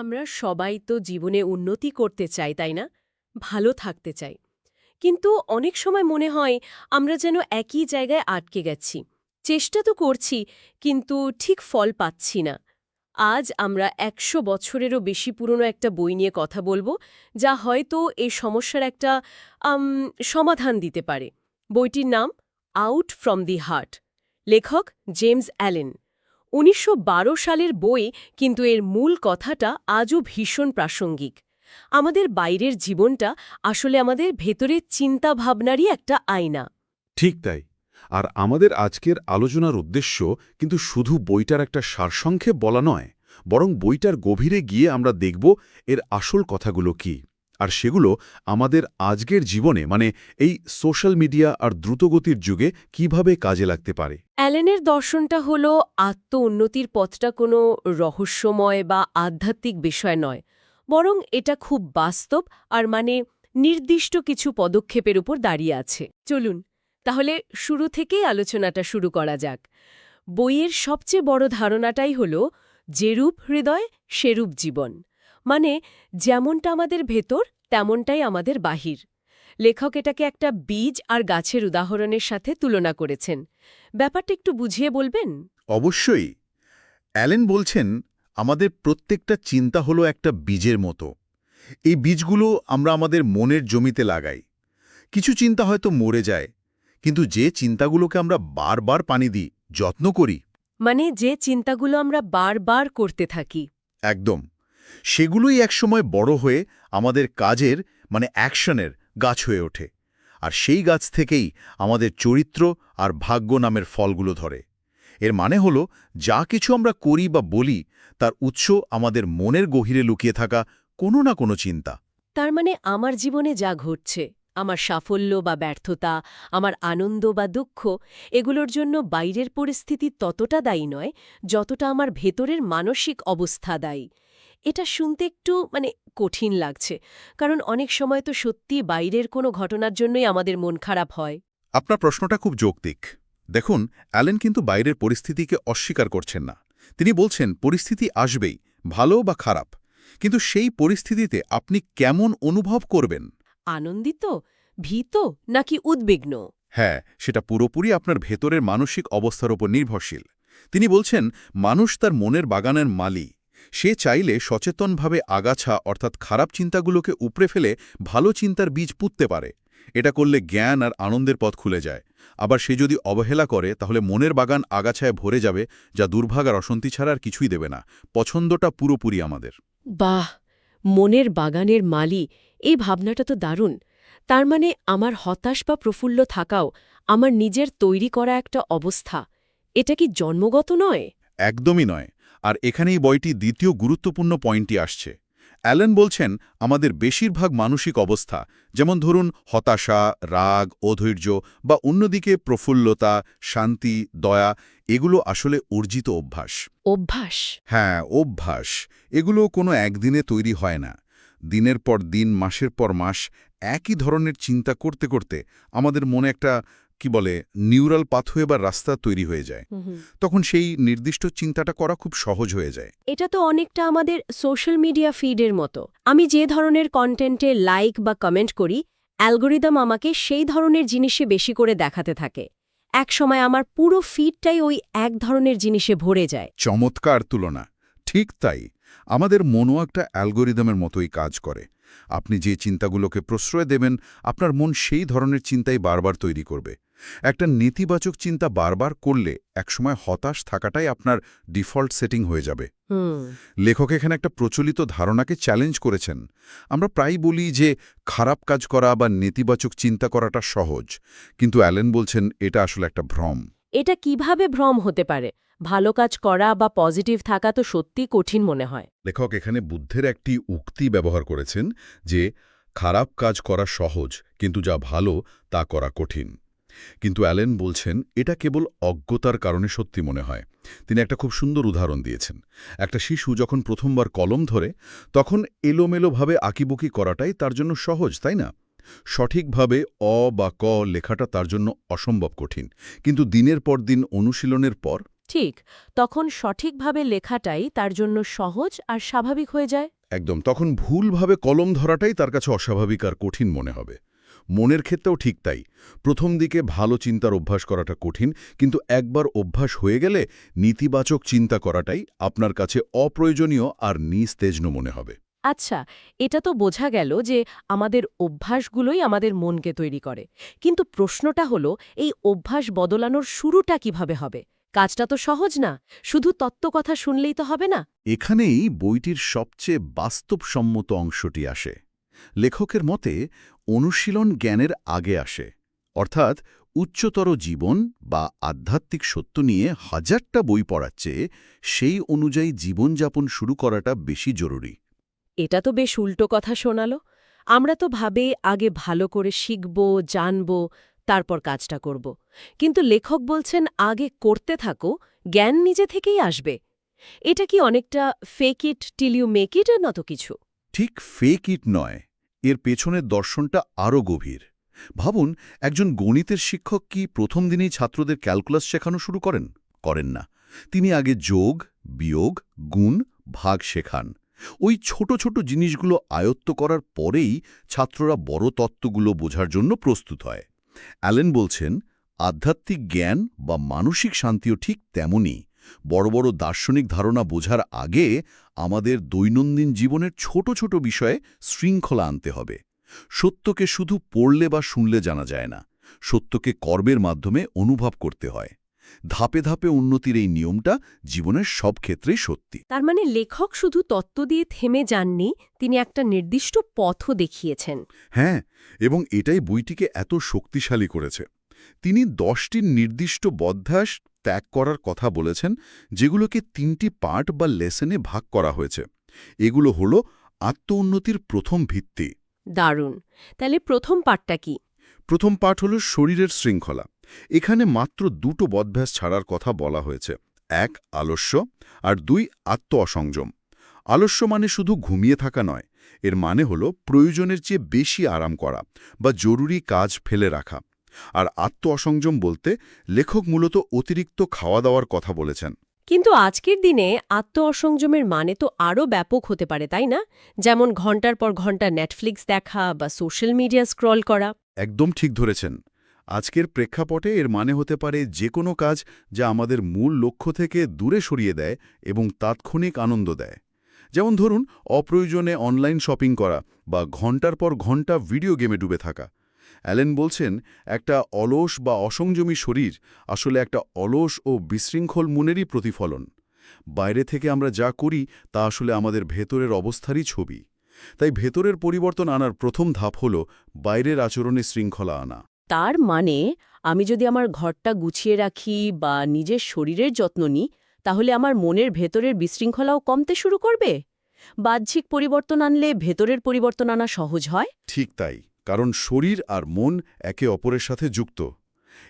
আমরা সবাই তো জীবনে উন্নতি করতে চাই, তাই না? ভালো থাকতে চাই। কিন্তু অনেক সময় মনে হয় আমরা যেন একই জায়গায় আটকে গেছি। চেষ্টা তো করছি, কিন্তু ঠিক ফল পাচ্ছি না। আজ আমরা একশো বছরেরও বেশি পুরনো একটা বই নিয়ে কথা বলব, যা হয়তো এই সমস্যার একটা সমাধান দিতে পারে। বইটির নাম আউট ফ্রম দি হার্ট লেখক জেমস অ্যালেন উনিশশো বারো সালের বই কিন্তু এর মূল কথাটা আজও ভীষণ প্রাসঙ্গিক। আমাদের বাইরের জীবনটা আসলে আমাদের ভেতরের চিন্তা ভাবনারই একটা আয়না। ঠিক তাই। আর আমাদের আজকের আলোচনার উদ্দেশ্য কিন্তু শুধু বইটার একটা সারসংক্ষেপ বলা নয়, বরং বইটার গভীরে গিয়ে আমরা দেখব এর আসল কথাগুলো কি। আর সেগুলো আমাদের আজকের জীবনে মানে এই সোশ্যাল মিডিয়া আর দ্রুতগতির যুগে কীভাবে কাজে লাগতে পারে? অ্যালেনের দর্শনটা হল আত্ম উন্নতির পথটা কোনো রহস্যময় বা আধ্যাত্মিক বিষয় নয়। বরং এটা খুব বাস্তব আর মানে নির্দিষ্ট কিছু পদক্ষেপের উপর দাঁড়িয়ে আছে। চলুন, তাহলে শুরু থেকেই আলোচনাটা শুরু করা যাক। বইয়ের সবচেয়ে বড় ধারণাটাই হল, যেরূপ হৃদয়, সেরূপ জীবন। মানে যেমনটা আমাদের ভেতর তেমনটাই আমাদের বাহির। লেখক এটাকে একটা বীজ আর গাছের উদাহরণের সাথে তুলনা করেছেন। ব্যাপারটা একটু বুঝিয়ে বলবেন? অবশ্যই। অ্যালেন বলছেন আমাদের প্রত্যেকটা চিন্তা হলো একটা বীজের মতো। এই বীজগুলো আমরা আমাদের মনের জমিতে লাগাই। কিছু চিন্তা হয়তো মরে যায় কিন্তু যে চিন্তাগুলোকে আমরা বারবার পানি দিই যত্ন করি। মানে যে চিন্তাগুলো আমরা বারবার করতে থাকি। একদম। সেগুলোই একসময় বড় হয়ে আমাদের কাজের মানে অ্যাকশনের গাছ হয়ে ওঠে। আর সেই গাছ থেকেই আমাদের চরিত্র আর ভাগ্য নামের ফলগুলো ধরে। এর মানে হলো, যা কিছু আমরা করি বা বলি, তার উৎস আমাদের মনের গভীরে লুকিয়ে থাকা কোনো না কোনো চিন্তা। তার মানে আমার জীবনে যা ঘটছে, আমার সাফল্য বা ব্যর্থতা, আমার আনন্দ বা দুঃখ, এগুলোর জন্য বাইরের পরিস্থিতি ততটা দায়ী নয়, যতটা আমার ভেতরের মানসিক অবস্থা দায়ী। এটা শুনতে একটু মানে কঠিন লাগছে। কারণ অনেক সময় তো সত্যি বাইরের কোনো ঘটনার জন্যই আমাদের মন খারাপ হয়। আপনার প্রশ্নটা খুব যৌক্তিক। দেখুন অ্যালেন কিন্তু বাইরের পরিস্থিতিকে অস্বীকার করছেন না। তিনি বলছেন পরিস্থিতি আসবেই ভালো বা খারাপ। কিন্তু সেই পরিস্থিতিতে আপনি কেমন অনুভব করবেন? আনন্দিত? ভীত? নাকি উদ্বিগ্ন? হ্যাঁ সেটা পুরোপুরি আপনার ভেতরের মানসিক অবস্থার ওপর নির্ভরশীল। তিনি বলছেন মানুষ তার মনের বাগানের মালি সে চাইলে সচেতনভাবে আগাছা অর্থাৎ খারাপ চিন্তাগুলোকে উপড়ে ফেলে ভালো চিন্তার বীজ পুঁততে পারে। এটা করলে জ্ঞান আর আনন্দের পথ খুলে যায়। আবার সে যদি অবহেলা করে তাহলে মনের বাগান আগাছায় ভরে যাবে যা দুর্ভাগ আর অশান্তি ছাড়া আর কিছুই দেবে না। পছন্দটা পুরোপুরি আমাদের। বাহ! মনের বাগানের মালি এই ভাবনাটা তো দারুণ। তার মানে আমার হতাশ বা প্রফুল্ল থাকাও আমার নিজের তৈরি করা একটা অবস্থা। এটা কি জন্মগত নয়? একদমই নয়। আর এখানেই বইটি দ্বিতীয় গুরুত্বপূর্ণ পয়েন্টটি আসছে। অ্যালেন বলছেন আমাদের বেশিরভাগ মানসিক অবস্থা যেমন ধরুন হতাশা রাগ অধৈর্য বা অন্যদিকে প্রফুল্লতা শান্তি দয়া এগুলো আসলে অর্জিত অভ্যাস। অভ্যাস? হ্যাঁ অভ্যাস। এগুলো কোনো একদিনে তৈরি হয় না। দিনের পর দিন মাসের পর মাস একই ধরনের চিন্তা করতে করতে আমাদের মনে একটা কি বলে নিউরাল পাথওয়ে বা রাস্তা তৈরি হয়ে যায়। তখন সেই নির্দিষ্ট চিন্তাটা করা খুব সহজ হয়ে যায়। এটা তো অনেকটা আমাদের সোশ্যাল মিডিয়া ফিডের মতো। আমি যে ধরনের কন্টেন্টে লাইক বা কমেন্ট করি অ্যালগোরিদম আমাকে সেই ধরনের জিনিসে বেশি করে দেখাতে থাকে। একসময় আমার পুরো ফিডটাই ওই এক ধরনের জিনিসে ভরে যায়। চমৎকার তুলনা। ঠিক তাই। আমাদের মনও একটা অ্যালগোরিদমের মতোই কাজ করে। আপনি যে চিন্তাগুলোকে প্রশ্রয় দেবেন আপনার মন সেই ধরনের চিন্তাই বারবার তৈরি করবে। একটা নেতিবাচক চিন্তা বারবার করলে একসময় হতাশ থাকাটাই আপনার ডিফল্ট সেটিং হয়ে যাবে। লেখক এখানে একটা প্রচলিত ধারণাকে চ্যালেঞ্জ করেছেন। আমরা প্রায় বলি যে খারাপ কাজ করা বা নেতিবাচক চিন্তা করাটা সহজ। কিন্তু অ্যালেন বলছেন এটা আসলে একটা ভ্রম। এটা কীভাবে ভ্রম হতে পারে? ভালো কাজ করা বা পজিটিভ থাকা তো সত্যি কঠিন মনে হয়। লেখক এখানে বুদ্ধের একটি উক্তি ব্যবহার করেছেন যে খারাপ কাজ করা সহজ কিন্তু যা ভালো তা করা কঠিন। কিন্তু অ্যালেন বলছেন এটা কেবল অজ্ঞতার কারণে সত্যি মনে হয়। তিনি একটা খুব সুন্দর উদাহরণ দিয়েছেন। একটা শিশু যখন প্রথমবার কলম ধরে তখন এলোমেলোভাবে আঁকিবুকি করাটাই তার জন্য সহজ তাই না? সঠিকভাবে অ বা ক লেখাটা তার জন্য অসম্ভব কঠিন। কিন্তু দিনের পর দিন অনুশীলনের পর? ঠিক তখন সঠিকভাবে লেখাটাই তার জন্য সহজ আর স্বাভাবিক হয়ে যায়। একদম তখন ভুলভাবে কলম ধরাটাই তার কাছে অস্বাভাবিক আর কঠিন মনে হবে। মনের ক্ষেত্রেও ঠিক তাই। প্রথম দিকে ভালো চিন্তার অভ্যাস করাটা কঠিন কিন্তু একবার অভ্যাস হয়ে গেলে নেতিবাচক চিন্তা করাটাই আপনার কাছে অপ্রয়োজনীয় আর নিস্তেজন মনে হবে। আচ্ছা এটা তো বোঝা গেল যে আমাদের অভ্যাসগুলোই আমাদের মনকে তৈরি করে। কিন্তু প্রশ্নটা হলো এই অভ্যাস বদলানোর শুরুটা কীভাবে হবে? কাজটা তো সহজ না শুধু তত্ত্বকথা শুনলেই তো হবে না? এখানেই বইটির সবচেয়ে বাস্তবসম্মত অংশটি আসে। লেখকের মতে অনুশীলন জ্ঞানের আগে আসে অর্থাৎ উচ্চতর জীবন বা আধ্যাত্মিক সত্য নিয়ে হাজারটা বই পড়ার চেয়ে সেই অনুযায়ী জীবনযাপন শুরু করাটা বেশি জরুরি। এটা তো বেশ উল্টো কথা শোনালো। আমরা তো ভাবে আগে ভালো করে শিখব জানব তারপর কাজটা করব। কিন্তু লেখক বলছেন আগে করতে থাকো জ্ঞান নিজে থেকেই আসবে। এটা কি অনেকটা fake it till you make ইটের মতো কিছু? ঠিক ফেক ইট নয়। এর পেছনের দর্শনটা আরও গভীর। ভাবুন, একজন গণিতের শিক্ষক কি প্রথম দিনেই ছাত্রদের ক্যালকুলাস শেখানো শুরু করেন? করেন না। তিনি আগে যোগ, বিয়োগ, গুণ, ভাগ শেখান। ওই ছোট ছোট জিনিসগুলো আয়ত্ত করার পরেই ছাত্ররা বড় তত্ত্বগুলো বোঝার জন্য প্রস্তুত হয়। অ্যালেন বলছেন, আধ্যাত্মিক জ্ঞান বা মানসিক শান্তিও ঠিক তেমনই। বড় বড় দার্শনিক ধারণা বোঝার আগে আমাদের দৈনন্দিন জীবনের ছোট ছোট বিষয়ে শৃঙ্খলা আনতে হবে। সত্যকে শুধু পড়লে বা শুনলে জানা যায় না। সত্যকে কর্মের মাধ্যমে অনুভব করতে হয়। ধাপে ধাপে উন্নতির এই নিয়মটা জীবনের সব ক্ষেত্রেই সত্যি। তার মানে লেখক শুধু তত্ত্ব দিয়ে থেমে যাননি তিনি একটা নির্দিষ্ট পথও দেখিয়েছেন। হ্যাঁ এবং এটাই বইটিকে এত শক্তিশালী করেছে। তিনি দশটি নির্দিষ্ট বধ্যাস ত্যাগ করার কথা বলেছেন যেগুলোকে তিনটি পার্ট বা লেসনে ভাগ করা হয়েছে। এগুলো হল আত্ম উন্নতির প্রথম ভিত্তি। দারুণ। তাহলে প্রথম পাঠটা কি? প্রথম পাঠ হল শরীরের শৃঙ্খলা। এখানে মাত্র দুটো বদভ্যাস ছাড়ার কথা বলা হয়েছে। এক আলস্য আর দুই আত্ম অসংযম আলস্য মানে শুধু ঘুমিয়ে থাকা নয় এর মানে হল প্রয়োজনের চেয়ে বেশি আরাম করা বা জরুরি কাজ ফেলে রাখা। আর আত্ম অসংযম বলতে লেখক মূলত অতিরিক্ত খাওয়া দাওয়ার কথা বলেছেন। কিন্তু আজকের দিনে আত্ম অসংযমের মানে তো আরও ব্যাপক হতে পারে তাই না? যেমন ঘণ্টার পর ঘণ্টা নেটফ্লিক্স দেখা বা সোশ্যাল মিডিয়া স্ক্রল করা। একদম ঠিক ধরেছেন। আজকের প্রেক্ষাপটে এর মানে হতে পারে যে কোনো কাজ যা আমাদের মূল লক্ষ্য থেকে দূরে সরিয়ে দেয় এবং তাৎক্ষণিক আনন্দ দেয়। যেমন ধরুন অপ্রয়োজনে অনলাইন শপিং করা বা ঘণ্টার পর ঘণ্টা ভিডিও গেমে ডুবে থাকা। অ্যালেন বলছেন একটা অলস বা অসংযমী শরীর আসলে একটা অলস ও বিশৃঙ্খল মনেরই প্রতিফলন। বাইরে থেকে আমরা যা করি তা আসলে আমাদের ভেতরের অবস্থারই ছবি। তাই ভেতরের পরিবর্তন আনার প্রথম ধাপ হল বাইরের আচরণে শৃঙ্খলা আনা। তার মানে আমি যদি আমার ঘরটা গুছিয়ে রাখি বা নিজের শরীরের যত্ন নিই তাহলে আমার মনের ভেতরের বিশৃঙ্খলাও কমতে শুরু করবে? বাহ্যিক পরিবর্তন আনলে ভেতরের পরিবর্তন আনা সহজ হয়? ঠিক তাই। কারণ শরীর আর মন একে অপরের সাথে যুক্ত।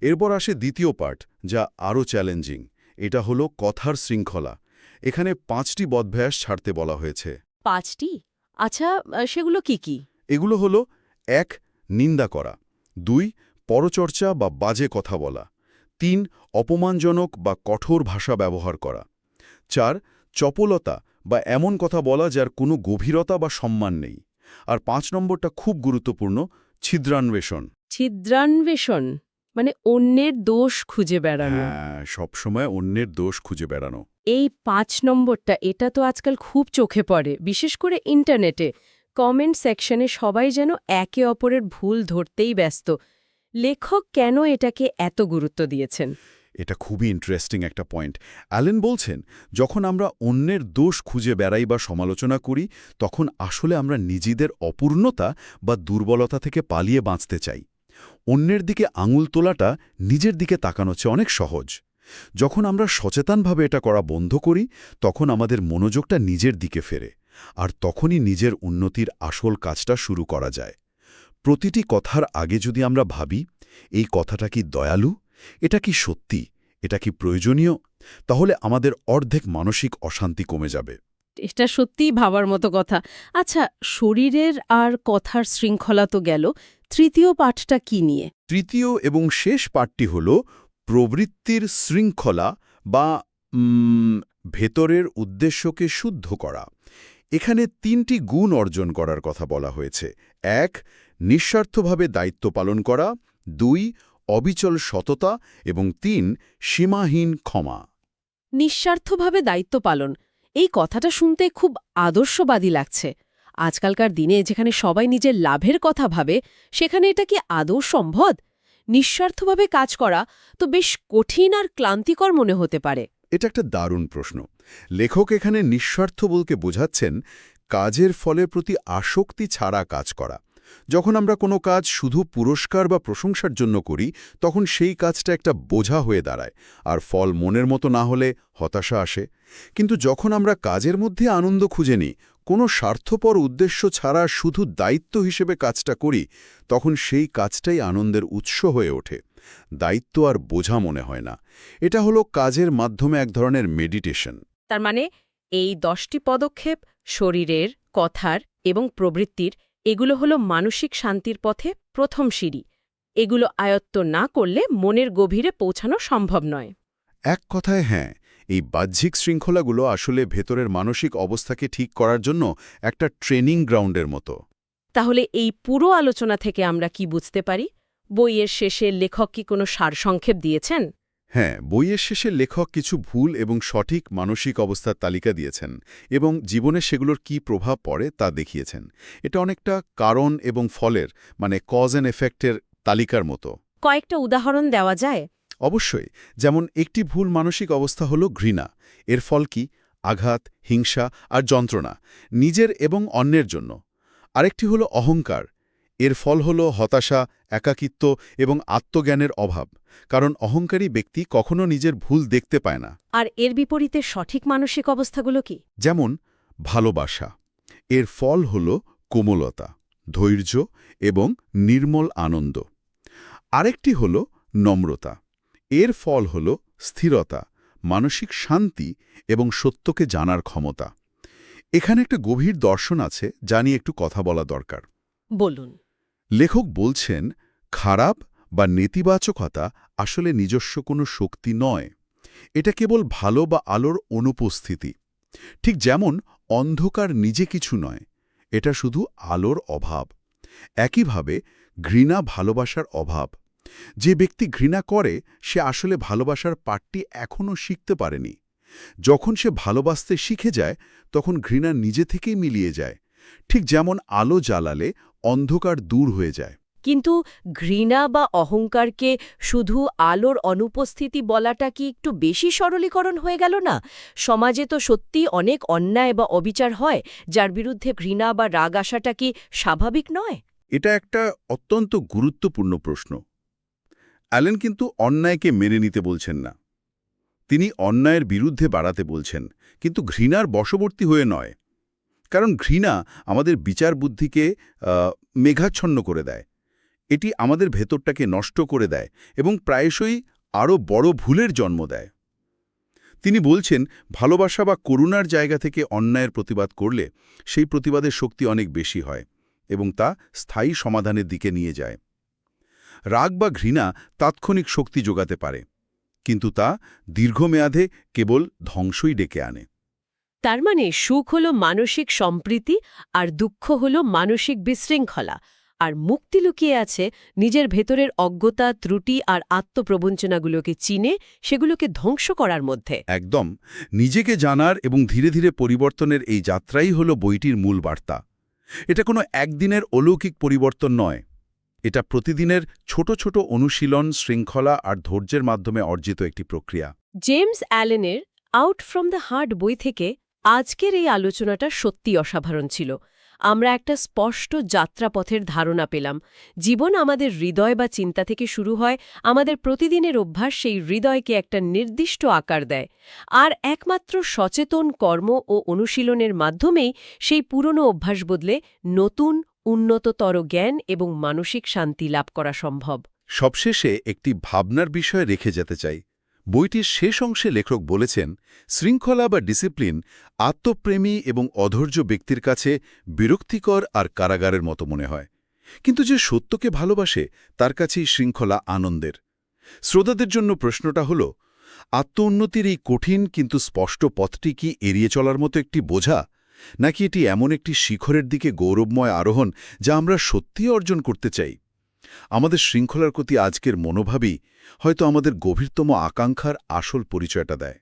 এরপর আসে দ্বিতীয় পার্ট যা আরও চ্যালেঞ্জিং। এটা হলো কথার শৃঙ্খলা। এখানে পাঁচটি বদভ্যাস ছাড়তে বলা হয়েছে। পাঁচটি? আচ্ছা সেগুলো কি কি? এগুলো হলো এক নিন্দা করা। দুই পরচর্চা বা বাজে কথা বলা। তিন অপমানজনক বা কঠোর ভাষা ব্যবহার করা। চার চপলতা বা এমন কথা বলা যার কোনো গভীরতা বা সম্মান নেই। আর পাঁচ নম্বরটা খুব গুরুত্বপূর্ণ ছিদ্রান্বেষণ। ছিদ্রান্বেষণ? মানে অন্যের দোষ খুঁজে বেড়ানো। হ্যাঁ সবসময় অন্যের দোষ খুঁজে বেড়ানো। এই পাঁচ নম্বরটা এটা তো আজকাল খুব চোখে পড়ে বিশেষ করে ইন্টারনেটে। কমেন্ট সেকশনে সবাই যেন একে অপরের ভুল ধরতেই ব্যস্ত। লেখক কেন এটাকে এত গুরুত্ব দিয়েছেন? এটা খুবই ইন্টারেস্টিং একটা পয়েন্ট অ্যালেন বলছেন, যখন আমরা অন্যের দোষ খুঁজে বেড়াই বা সমালোচনা করি, তখন আসলে আমরা নিজেদের অপূর্ণতা বা দুর্বলতা থেকে পালিয়ে বাঁচতে চাই। অন্যের দিকে আঙুল তোলাটা নিজের দিকে তাকানো চেয়ে অনেক সহজ। যখন আমরা সচেতনভাবে এটা করা বন্ধ করি, তখন আমাদের মনোযোগটা নিজের দিকে ফেরে, আর তখনই নিজের উন্নতির আসল কাজটা শুরু করা যায়। প্রতিটি কথার আগে যদি আমরা ভাবি, এই কথাটা কি দয়ালু? এটা কি সত্যি? এটা কি প্রয়োজনীয়? তাহলে আমাদের অর্ধেক মানসিক অশান্তি কমে যাবে। এটা সত্যিই ভাবার মতো কথা। আচ্ছা শরীরের আর কথার শৃঙ্খলা তো গেল। তৃতীয় পাঠটা কি নিয়ে? তৃতীয় এবং শেষ পাঠটি হল প্রবৃত্তির শৃঙ্খলা বা ভেতরের উদ্দেশ্যকে শুদ্ধ করা। এখানে তিনটি গুণ অর্জন করার কথা বলা হয়েছে। এক নিঃস্বার্থভাবে দায়িত্ব পালন করা। দুই অবিচল সততা এবং তিন সীমাহীন ক্ষমা। নিঃস্বার্থভাবে দায়িত্ব পালন। এই কথাটা শুনতে খুব আদর্শবাদী লাগছে। আজকালকার দিনে যেখানে সবাই নিজের লাভের কথা ভাবে সেখানে এটা কি আদৌ সম্ভব? নিঃস্বার্থভাবে কাজ করা তো বেশ কঠিন আর ক্লান্তিকর মনে হতে পারে। এটা একটা দারুণ প্রশ্ন। লেখক এখানে নিঃস্বার্থ বলকে বোঝাচ্ছেন কাজের ফলের প্রতি আসক্তি ছাড়া কাজ করা। যখন আমরা কোনো কাজ শুধু পুরস্কার বা প্রশংসার জন্য করি, তখন সেই কাজটা একটা বোঝা হয়ে দাঁড়ায়, আর ফল মনের মতো না হলে হতাশা আসে। কিন্তু যখন আমরা কাজের মধ্যে আনন্দ খুঁজে নিই, কোনো স্বার্থপর উদ্দেশ্য ছাড়া শুধু দায়িত্ব হিসেবে কাজটা করি, তখন সেই কাজটাই আনন্দের উৎস হয়ে ওঠে। দায়িত্ব আর বোঝা মনে হয় না। এটা হলো কাজের মাধ্যমে এক ধরনের মেডিটেশন তার মানে এই দশটি পদক্ষেপ শরীরের, কথার এবং প্রবৃত্তির এগুলো হলো মানসিক শান্তির পথে প্রথম সিঁড়ি। এগুলো আয়ত্ত না করলে মনের গভীরে পৌঁছানো সম্ভব নয়। এক কথায় হ্যাঁ এই বাহ্যিক শৃঙ্খলাগুলো আসলে ভেতরের মানসিক অবস্থাকে ঠিক করার জন্য একটা ট্রেনিং গ্রাউন্ডের মতো। তাহলে এই পুরো আলোচনা থেকে আমরা কি বুঝতে পারি? বইয়ের শেষে লেখক কি কোনো সারসংক্ষেপ দিয়েছেন? হ্যাঁ বইয়ের শেষে লেখক কিছু ভুল এবং সঠিক মানসিক অবস্থার তালিকা দিয়েছেন এবং জীবনে সেগুলোর কি প্রভাব পড়ে তা দেখিয়েছেন। এটা অনেকটা কারণ এবং ফলের মানে কজ অ্যান্ড এফেক্টের তালিকার মতো। কয়েকটা উদাহরণ দেওয়া যায়? অবশ্যই যেমন একটি ভুল মানসিক অবস্থা হল ঘৃণা এর ফল কি? আঘাত হিংসা আর যন্ত্রণা নিজের এবং অন্যের জন্য। আরেকটি হল অহংকার এর ফল হল হতাশা একাকিত্ব এবং আত্মজ্ঞানের অভাব কারণ অহংকারী ব্যক্তি কখনো নিজের ভুল দেখতে পায় না। আর এর বিপরীতে সঠিক মানসিক অবস্থাগুলো কি? যেমন ভালোবাসা। এর ফল হল কোমলতা ধৈর্য এবং নির্মল আনন্দ। আরেকটি হল নম্রতা। এর ফল হল স্থিরতা মানসিক শান্তি এবং সত্যকে জানার ক্ষমতা। এখানে একটা গভীর দর্শন আছে যা নিয়ে একটু কথা বলা দরকার। বলুন। লেখক বলছেন, খারাপ বা নেতিবাচকতা আসলে নিজস্ব কোনো শক্তি নয়। এটা কেবল ভালো বা আলোর অনুপস্থিতি। ঠিক যেমন, অন্ধকার নিজে কিছু নয়, এটা শুধু আলোর অভাব। একইভাবে, ঘৃণা ভালোবাসার অভাব। যে ব্যক্তি ঘৃণা করে, সে আসলে ভালোবাসার পাঠটি এখনও শিখতে পারেনি। যখন সে ভালোবাসতে শিখে যায়, তখন ঘৃণা নিজে থেকেই মিলিয়ে যায়। ঠিক যেমন, আলো জ্বালালে অন্ধকার দূর হয়ে যায়। কিন্তু ঘৃণা বা অহংকারকে শুধু আলোর অনুপস্থিতি বলাটা কি একটু বেশি সরলীকরণ হয়ে গেল না? সমাজে তো সত্যি অনেক অন্যায় বা অবিচার হয় যার বিরুদ্ধে ঘৃণা বা রাগ আসাটা কি স্বাভাবিক নয়? এটা একটা অত্যন্ত গুরুত্বপূর্ণ প্রশ্ন। অ্যালেন কিন্তু অন্যায়কে মেনে নিতে বলছেন না। তিনি অন্যায়ের বিরুদ্ধে বাড়াতে বলছেন কিন্তু ঘৃণার বশবর্তী হয়ে নয়। কারণ ঘৃণা আমাদের বিচার বুদ্ধিকে মেঘাচ্ছন্ন করে দেয়। এটি আমাদের ভেতরটাকে নষ্ট করে দেয় এবং প্রায়শই আরও বড় ভুলের জন্ম দেয়। তিনি বলছেন, ভালোবাসা বা করুণার জায়গা থেকে অন্যায়ের প্রতিবাদ করলে সেই প্রতিবাদের শক্তি অনেক বেশি হয় এবং তা স্থায়ী সমাধানের দিকে নিয়ে যায়। রাগ বা ঘৃণা তাৎক্ষণিক শক্তি যোগাতে পারে, কিন্তু তা দীর্ঘমেয়াদে কেবল ধ্বংসই ডেকে আনে। তার মানে সুখ হল মানসিক সম্প্রীতি আর দুঃখ হল মানসিক বিশৃঙ্খলা। আর মুক্তি লুকিয়ে আছে নিজের ভেতরের অজ্ঞতা ত্রুটি আর আত্মপ্রবঞ্চনাগুলোকে চিনে সেগুলোকে ধ্বংস করার মধ্যে। একদম। নিজেকে জানার এবং ধীরে ধীরে পরিবর্তনের এই যাত্রাই হল বইটির মূল বার্তা। এটা কোনো একদিনের অলৌকিক পরিবর্তন নয়। এটা প্রতিদিনের ছোট ছোট অনুশীলন শৃঙ্খলা আর ধৈর্যের মাধ্যমে অর্জিত একটি প্রক্রিয়া। জেমস অ্যালেনের আউট ফ্রম দ্য হার্ট বই থেকে আজকের এই আলোচনাটা সত্যি অসাধারণ ছিল। আমরা একটা স্পষ্ট যাত্রাপথের ধারণা পেলাম। জীবন আমাদের হৃদয় বা চিন্তা থেকে শুরু হয়, আমাদের প্রতিদিনের অভ্যাস সেই হৃদয়কে একটা নির্দিষ্ট আকার দেয়। আর একমাত্র সচেতন কর্ম ও অনুশীলনের মাধ্যমেই সেই পুরনো অভ্যাস বদলে নতুন, উন্নততর জ্ঞান এবং মানসিক শান্তি লাভ করা সম্ভব। সবশেষে একটি ভাবনার বিষয় রেখে যেতে চাই। বইটির শেষ অংশে লেখক বলেছেন, শৃঙ্খলা বা ডিসিপ্লিন আত্মপ্রেমী এবং অধৈর্য ব্যক্তির কাছে বিরক্তিকর আর কারাগারের মতো মনে হয়। কিন্তু যে সত্যকে ভালোবাসে, তার কাছেই শৃঙ্খলা আনন্দের। শ্রোতাদের জন্য প্রশ্নটা হল, আত্মোন্নতির এই কঠিন কিন্তু স্পষ্ট পথটি কি এড়িয়ে চলার মতো একটি বোঝা? নাকি এটি এমন একটি শিখরের দিকে গৌরবময় আরোহণ যা আমরা সত্যি অর্জন করতে চাই? আমাদের শৃঙ্খলার প্রতি আজকের মনোভাবই হয়তো আমাদের গভীরতম আকাঙ্ক্ষার আসল পরিচয়টা দেয়।